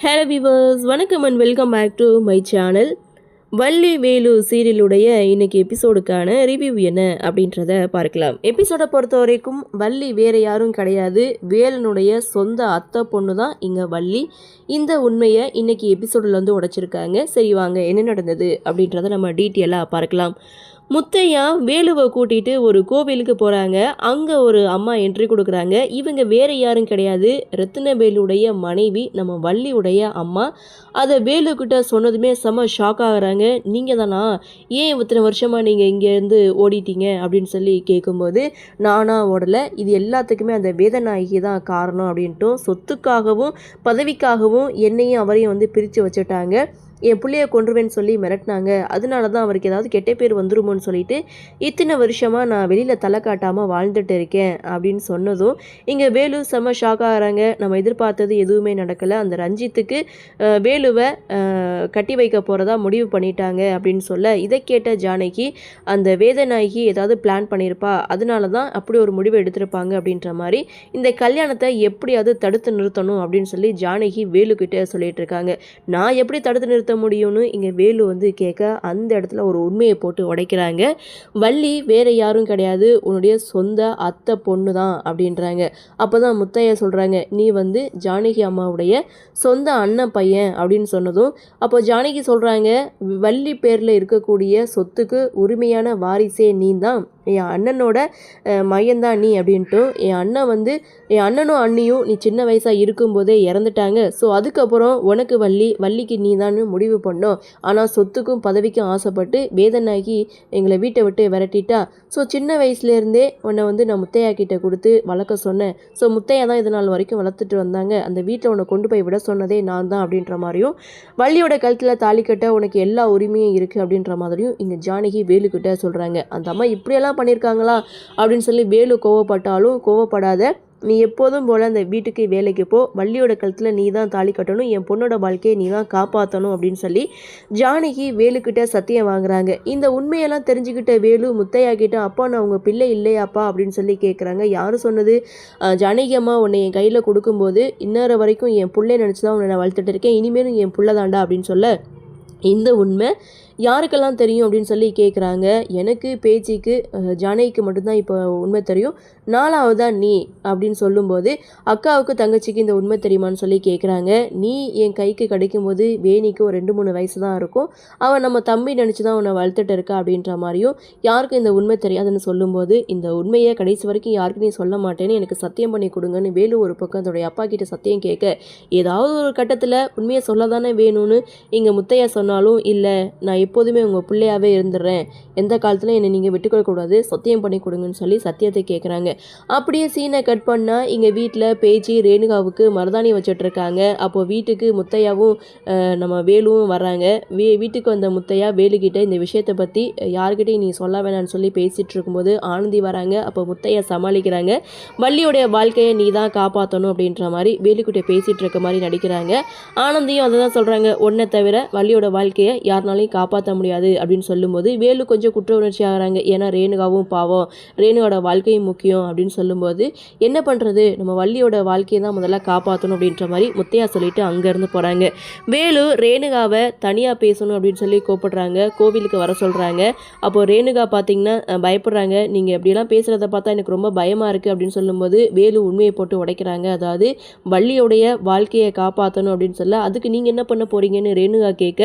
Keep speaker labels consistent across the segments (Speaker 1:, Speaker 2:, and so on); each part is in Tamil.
Speaker 1: ஹலோ விவர்ஸ் வணக்கம் and welcome back to my channel Valli Velu சீரியலுடைய இன்னைக்கு எபிசோடுக்கான ரிவ்யூ என்ன அப்படின்றத பார்க்கலாம். எபிசோடை பொறுத்த வரைக்கும் வள்ளி வேறு யாரும் கிடையாது. வேலனுடைய சொந்த அத்தை பொண்ணு தான் இங்கே வள்ளி. இந்த உண்மையை இன்னைக்கு எபிசோடில் வந்து உடைச்சிருக்காங்க. சரி வாங்க என்ன நடந்தது அப்படின்றத நம்ம டீட்டெயிலாக பார்க்கலாம். முத்தையா வேலுவை கூட்டிகிட்டு ஒரு கோவிலுக்கு போகிறாங்க அங்கே ஒரு அம்மா என்ட்ரி கொடுக்குறாங்க. இவங்க வேறு யாரும் கிடையாது. ரத்தினவேலுடைய மனைவி நம்ம வள்ளியுடைய அம்மா. அதை வேலுக்கிட்ட சொன்னதுமே செம்ம ஷாக் ஆகுறாங்க. நீங்கள் தானா? ஏன் இத்தனை வருஷமாக நீங்கள் இங்கேருந்து ஓடிட்டீங்க? அப்படின்னு சொல்லி கேட்கும்போது நானாக ஓடலை. இது எல்லாத்துக்குமே அந்த வேதநாயகி தான் காரணம் அப்படின்ட்டும் சொத்துக்காகவும் பதவிக்காகவும் என்னையும் அவரையும் வந்து பிரித்து வச்சுட்டாங்க. என் பிள்ளைய கொன்றுவேன்னு சொல்லி மிரட்டினாங்க. அதனால தான் அவருக்கு ஏதாவது கெட்ட பேர் வந்துருமோன்னு சொல்லிட்டு இத்தனை வருஷமாக நான் வெளியில் தலை காட்டாமல் வாழ்ந்துட்டு இருக்கேன் அப்படின்னு சொன்னதும் இங்கே வேலு செம்ம ஷாக் ஆகிறாங்க. நம்ம எதிர்பார்த்தது எதுவுமே நடக்கலை. அந்த ரஞ்சித்துக்கு வேலுவை கட்டி வைக்க போகிறதா முடிவு பண்ணிட்டாங்க அப்படின்னு சொல்ல இதை கேட்ட ஜானகி அந்த வேதநாயகி ஏதாவது பிளான் பண்ணியிருப்பா அதனால தான் அப்படி ஒரு முடிவு எடுத்திருப்பாங்க அப்படின்ற மாதிரி இந்த கல்யாணத்தை எப்படியாவது தடுத்து நிறுத்தணும் அப்படின்னு சொல்லி ஜானகி வேலுக்கிட்ட சொல்லிட்டு இருக்காங்க. நான் எப்படி தடுத்து நிறுத்த நிறுத்த முடியும்னு இங்கே வேலு வந்து கேட்க அந்த இடத்துல ஒரு உண்மையை போட்டு உடைக்கிறாங்க. வள்ளி வேற யாரும் கிடையாது உன்னுடைய சொந்த அத்தை பொண்ணு தான் அப்படின்றாங்க. அப்போ தான் முத்தையா சொல்கிறாங்க நீ வந்து ஜானகி அம்மாவுடைய சொந்த அண்ணன் பையன் அப்படின்னு சொன்னதும் அப்போ ஜானகி சொல்கிறாங்க வள்ளி பேரில் இருக்கக்கூடிய சொத்துக்கு உரிமையான வாரிசே நீ தான் என் அண்ணனோட மையந்தான் நீ அப்படின்ட்டு என் அண்ணன் வந்து என் அண்ணனும் அண்ணியும் நீ சின்ன வயசாக இருக்கும்போதே இறந்துட்டாங்க. ஸோ அதுக்கப்புறம் உனக்கு வள்ளி வள்ளிக்கு நீ தான் முடிவு பண்ணோம். ஆனால் சொத்துக்கும் பதவிக்கும் ஆசைப்பட்டு வேதனாகி எங்களை வீட்டை விட்டு விரட்டிட்டா. ஸோ சின்ன வயசுலேருந்தே உன்னை வந்து நான் முத்தையா கிட்டே கொடுத்து வளர்க்க சொன்னேன். ஸோ முத்தையா தான் இது நாள் வரைக்கும் வளர்த்துட்டு வந்தாங்க. அந்த வீட்டில் உன்னை கொண்டு போய் விட சொன்னதே நான் தான் அப்படின்ற மாதிரியும் வள்ளியோட கழுத்தில் தாலி கட்ட உனக்கு எல்லா உரிமையும் இருக்குது அப்படின்ற மாதிரியும் இங்கே ஜானகி வேலுக்கிட்ட சொல்கிறாங்க அந்த அம்மா இப்படியெல்லாம் பண்ணியிருக்காங்களா அப்படின்னு சொல்லி வேலு கோவப்பட்டாலும் கோவப்படாத நீ எப்போதும் போல் அந்த வீட்டுக்கு வேலைக்கு போ. வள்ளியோட கழுத்தில் நீ தான் தாலி கட்டணும் என் பொண்ணோட வாழ்க்கையை நீ தான் காப்பாற்றணும் அப்படின்னு சொல்லி ஜானகி வேலுக்கிட்ட சத்தியம் வாங்குறாங்க. இந்த உண்மையெல்லாம் தெரிஞ்சுக்கிட்ட வேலு முத்தையா கிட்ட அப்பா நான் உங்கள் பிள்ளை இல்லையாப்பா? அப்படின்னு சொல்லி கேட்குறாங்க யார் சொன்னது? ஜானகி அம்மா உன்னை என் கையில் கொடுக்கும்போது இன்னொரு வரைக்கும் என் பிள்ளை நினச்சி தான் உன்னை நான் வளர்த்துட்டு இருக்கேன். இனிமேலும் என் பிள்ளை தாண்டா அப்படின்னு சொல்ல இந்த உண்மை யாருக்கெல்லாம் தெரியும் அப்படின்னு சொல்லி கேட்குறாங்க எனக்கு பேச்சிக்கு ஜானகிக்கு மட்டும்தான் இப்போ உண்மை தெரியும். நாலாவதா நீ அப்படின்னு சொல்லும்போது அக்காவுக்கு தங்கச்சிக்கு இந்த உண்மை தெரியுமான்னு சொல்லி கேட்குறாங்க நீ என் கைக்கு கிடைக்கும்போது வேணிக்கு ஒரு ரெண்டு மூணு வயசு தான் இருக்கும். அவன் நம்ம தம்பி நினச்சி தான் உன்னை வளர்த்துட்டு இருக்கா அப்படின்ற மாதிரியும் யாருக்கும் இந்த உண்மை தெரியாதுன்னு சொல்லும்போது இந்த உண்மையை கடைசி வரைக்கும் யாருக்கும் நீ சொல்ல மாட்டேன்னு எனக்கு சத்தியம் பண்ணி கொடுங்கன்னு வேலு ஒரு பக்கம் அதோடைய அப்பா கிட்ட சத்தியம் கேட்க ஏதாவது ஒரு கட்டத்தில் உண்மையை சொல்ல தானே வேணும்னு இங்கே முத்தையா சொன்னாலும் இல்லை நான் எப்போதுமே உங்கள் பிள்ளையாகவே இருந்துடுறேன் எந்த காலத்தில் என்னை நீங்கள் விட்டுக்கொள்ளக்கூடாது சத்தியம் பண்ணி கொடுங்கன்னு சொல்லி சத்தியத்தை கேட்குறாங்க அப்படியே சீனை கட் பண்ணால் இங்கே வீட்டில் பேச்சு ரேணுகாவுக்கு மருதாணி வச்சிட்ருக்காங்க. அப்போது வீட்டுக்கு முத்தையாவும் நம்ம வேலுவும் வர்றாங்க. வீ வீட்டுக்கு வந்த முத்தையா வேலுக்கிட்ட இந்த விஷயத்தை பற்றி யார்கிட்டையும் நீ சொல்ல வேணான்னு சொல்லி பேசிகிட்டு இருக்கும்போது ஆனந்தி வராங்க. அப்போ முத்தையா சமாளிக்கிறாங்க. வள்ளியோடைய வாழ்க்கையை நீ தான் காப்பாற்றணும் அப்படின்ற மாதிரி வேலுக்கிட்ட பேசிகிட்டு இருக்க மாதிரி நடிக்கிறாங்க. ஆனந்தியும் அதை தான் சொல்கிறாங்க ஒன்றை தவிர வள்ளியோட வாழ்க்கையை யாருனாலையும் காப்பாற்ற காப்பாற்ற முடியாது அப்படின்னு சொல்லும்போது வேலு கொஞ்சம் குற்ற உணர்ச்சி ஆகிறாங்க. ஏன்னா ரேணுகாவும் பாவம். ரேணுவோட வாழ்க்கையும் முக்கியம் அப்படின்னு சொல்லும்போது என்ன பண்ணுறது நம்ம வள்ளியோட வாழ்க்கையை தான் முதல்ல காப்பாற்றணும் அப்படின்ற மாதிரி முத்தையா சொல்லிட்டு அங்கேருந்து போகிறாங்க வேலு ரேணுகாவை தனியாக பேசணும் அப்படின்னு சொல்லி கூப்பிடுறாங்க. கோவிலுக்கு வர சொல்கிறாங்க அப்போது ரேணுகா பார்த்தீங்கன்னா பயப்படுறாங்க. நீங்கள் எப்படிலாம் பேசுகிறத பார்த்தா எனக்கு ரொம்ப பயமாக இருக்குது அப்படின்னு சொல்லும்போது வேலு உண்மையை போட்டு உடைக்கிறாங்க. அதாவது வள்ளியோடைய வாழ்க்கையை காப்பாற்றணும் அப்படின்னு சொல்ல அதுக்கு நீங்கள் என்ன பண்ண போகிறீங்கன்னு ரேணுகா கேட்க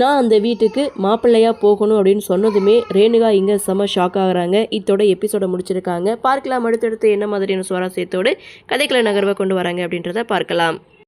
Speaker 1: நான் அந்த வீட்டுக்கு மாப்பிள்ளையாக போகணும் அப்படின்னு சொன்னதுமே ரேணுகா இங்கே செம ஷாக் ஆகிறாங்க. இத்தோட எபிசோட முடிச்சிருக்காங்க. பார்க்கலாம். அடுத்தடுத்து என்ன மாதிரியான சுவாரஸ்யத்தோடு கதைக்களை நகர்வை கொண்டு வராங்க அப்படின்றத பார்க்கலாம்.